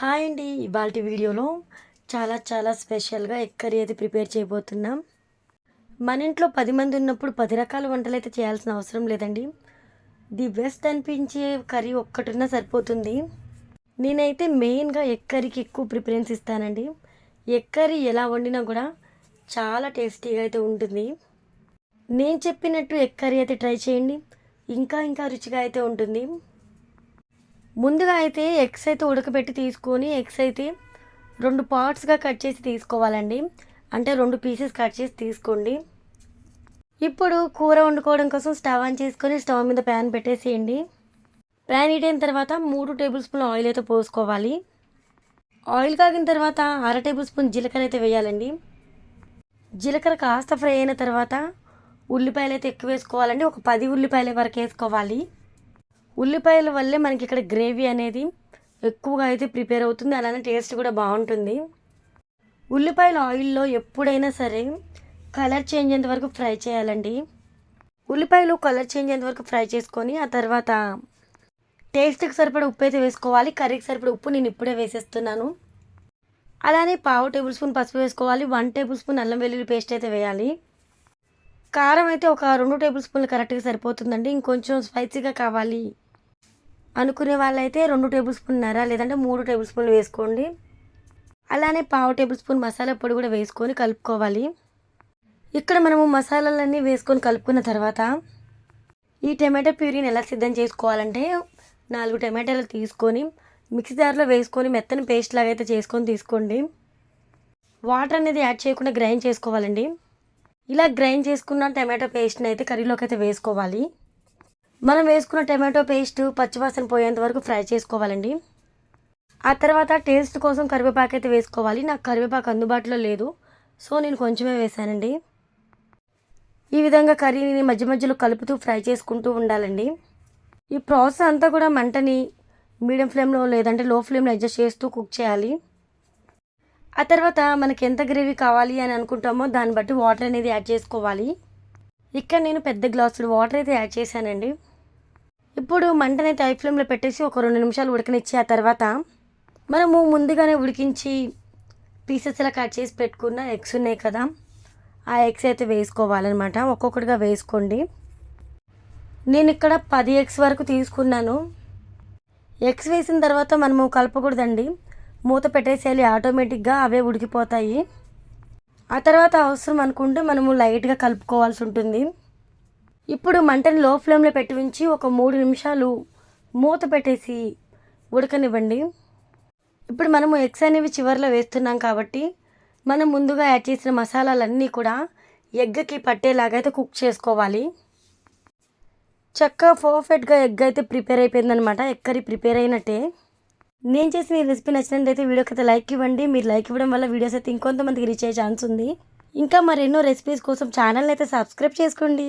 Hi అండి. ఇవాళ వీడియోలో చాలా చాలా స్పెషల్గా ఎగ్ కర్రీ అయితే ప్రిపేర్ చేయబోతున్నాం. మన ఇంట్లో పది మంది ఉన్నప్పుడు పది రకాల వంటలు అయితే చేయాల్సిన అవసరం లేదండి. ది బెస్ట్ అనిపించే కర్రీ ఒక్కటున్నా సరిపోతుంది. నేనైతే మెయిన్గా ఎగ్ కర్రీకి ఎక్కువ ప్రిఫరెన్స్ ఇస్తానండి. ఎగ్ కర్రీ ఎలా వండినా కూడా చాలా టేస్టీగా అయితే ఉంటుంది. నేను చెప్పినట్టు ఎగ్ కర్రీ అయితే ట్రై చేయండి. ఇంకా ఇంకా రుచిగా అయితే ఉంటుంది. ముందుగా అయితే ఎగ్స్ అయితే ఉడకబెట్టి తీసుకొని ఎగ్స్ అయితే రెండు పార్ట్స్గా కట్ చేసి తీసుకోవాలండి. అంటే రెండు పీసెస్ కట్ చేసి తీసుకోండి. ఇప్పుడు కూర వండుకోవడం కోసం స్టవ్ ఆన్ చేసుకొని స్టవ్ మీద ప్యాన్ పెట్టేసేయండి. ప్యాన్ హీట్ అయిన తర్వాత మూడు టేబుల్ స్పూన్ ఆయిల్ అయితే పోసుకోవాలి. ఆయిల్ కాగిన తర్వాత అర టేబుల్ స్పూన్ జీలకర్ర అయితే వేయాలండి. జీలకర్ర కాస్త ఫ్రై అయిన తర్వాత ఉల్లిపాయలు అయితే ఎక్కువ వేసుకోవాలండి. ఒక పది ఉల్లిపాయల వరకు వేసుకోవాలి. ఉల్లిపాయల వల్లే మనకి ఇక్కడ గ్రేవీ అనేది ఎక్కువగా అయితే ప్రిపేర్ అవుతుంది. అలానే టేస్ట్ కూడా బాగుంటుంది. ఉల్లిపాయల ఆయిల్లో ఎప్పుడైనా సరే కలర్ చేంజ్ అయ్యేంత వరకు ఫ్రై చేయాలండి. ఉల్లిపాయలు కలర్ చేంజ్ అయ్యేంత వరకు ఫ్రై చేసుకొని ఆ తర్వాత టేస్ట్కి సరిపడా ఉప్పు అయితే వేసుకోవాలి. కర్రీకి సరిపడా ఉప్పు నేను ఇప్పుడే వేసేస్తున్నాను. అలానే పావు టేబుల్ స్పూన్ పసుపు వేసుకోవాలి. వన్ టేబుల్ స్పూన్ అల్లం వెల్లుల్లి పేస్ట్ అయితే వేయాలి. కారం అయితే ఒక రెండు టేబుల్ స్పూన్లు కరెక్ట్గా సరిపోతుందండి. ఇంకొంచెం స్పైసీగా కావాలి. అనుకునే వాళ్ళైతే రెండు టేబుల్ స్పూన్నర లేదంటే మూడు టేబుల్ స్పూన్లు వేసుకోండి. అలానే పావు టేబుల్ స్పూన్ మసాలా పొడి కూడా వేసుకొని కలుపుకోవాలి. ఇక్కడ మనము మసాలాలన్నీ వేసుకొని కలుపుకున్న తర్వాత ఈ టమాటో ప్యూరీని ఎలా సిద్ధం చేసుకోవాలంటే నాలుగు టమాటాలు తీసుకొని మిక్సీ జార్లో వేసుకొని మెత్తని పేస్ట్ లాగా అయితే చేసుకొని తీసుకోండి. వాటర్ అనేది యాడ్ చేయకుండా గ్రైండ్ చేసుకోవాలండి. ఇలా గ్రైండ్ చేసుకున్న టమాటో పేస్ట్ని అయితే కర్రీలోకి అయితే వేసుకోవాలి. మనం వేసుకున్న టమాటో పేస్ట్ పచ్చివాసన పోయేంత వరకు ఫ్రై చేసుకోవాలండి. ఆ తర్వాత టేస్ట్ కోసం కరివేపాకు అయితే వేసుకోవాలి. నాకు కరివేపాకు అందుబాటులో లేదు. సో నేను కొంచెమే వేసానండి ఈ విధంగా కర్రీని మధ్య మధ్యలో కలుపుతూ ఫ్రై చేసుకుంటూ ఉండాలండి. ఈ ప్రాసెస్ అంతా కూడా మంటని మీడియం ఫ్లేమ్లో లేదంటే లో ఫ్లేమ్లో అడ్జస్ట్ చేస్తూ కుక్ చేయాలి. ఆ తర్వాత మనకి ఎంత గ్రేవీ కావాలి అని అనుకుంటామో దాన్ని బట్టి వాటర్ అనేది యాడ్ చేసుకోవాలి. ఇక్కడ నేను పెద్ద గ్లాసులు వాటర్ అయితే యాడ్ చేశానండి. ఇప్పుడు మంటని హై ఫ్లేమ్లో పెట్టేసి ఒక రెండు నిమిషాలు ఉడకనిచ్చి ఆ తర్వాత మనము ముందుగానే ఉడికించి పీసెస్ ఇలా కట్ చేసి పెట్టుకున్న ఎగ్స్ ఉన్నాయి కదా ఆ ఎగ్స్ అయితే వేసుకోవాలన్నమాట. ఒక్కొక్కటిగా వేసుకోండి. నేను ఇక్కడ పది ఎగ్స్ వరకు తీసుకున్నాను. ఎగ్స్ వేసిన తర్వాత మనము కలపకూడదండి. మూత పెట్టేసేయాలి ఆటోమేటిక్గా అవే ఉడికిపోతాయి. ఆ తర్వాత అవసరం అనుకుంటే మనము లైట్గా కలుపుకోవాల్సి ఉంటుంది. ఇప్పుడు మంటని లో ఫ్లేమ్లో పెట్టి ఉంచి ఒక మూడు నిమిషాలు మూత పెట్టేసి ఉడకనివ్వండి. ఇప్పుడు మనము ఎగ్స్ అనేవి చివరిలో వేస్తున్నాం కాబట్టి మనం ముందుగా యాడ్ చేసిన మసాలాలన్నీ కూడా ఎగ్కి పట్టేలాగా అయితే కుక్ చేసుకోవాలి. చక్కగా పర్ఫెక్ట్గా ఎగ్ అయితే ప్రిపేర్ అయిపోయిందనమాట ఎగ్ కర్రీ ప్రిపేర్ అయినట్టే. నేను చేసిన ఈ రెసిపీ నచ్చినట్లయితే వీడియోకి అయితే లైక్ ఇవ్వండి. మీరు లైక్ ఇవ్వడం వల్ల వీడియోస్ అయితే ఇంకొంతమందికి రీచ్ అయ్యే ఛాన్స్ ఉంది. ఇంకా మరెన్నో రెసిపీస్ కోసం ఛానల్ని అయితే సబ్స్క్రైబ్ చేసుకోండి.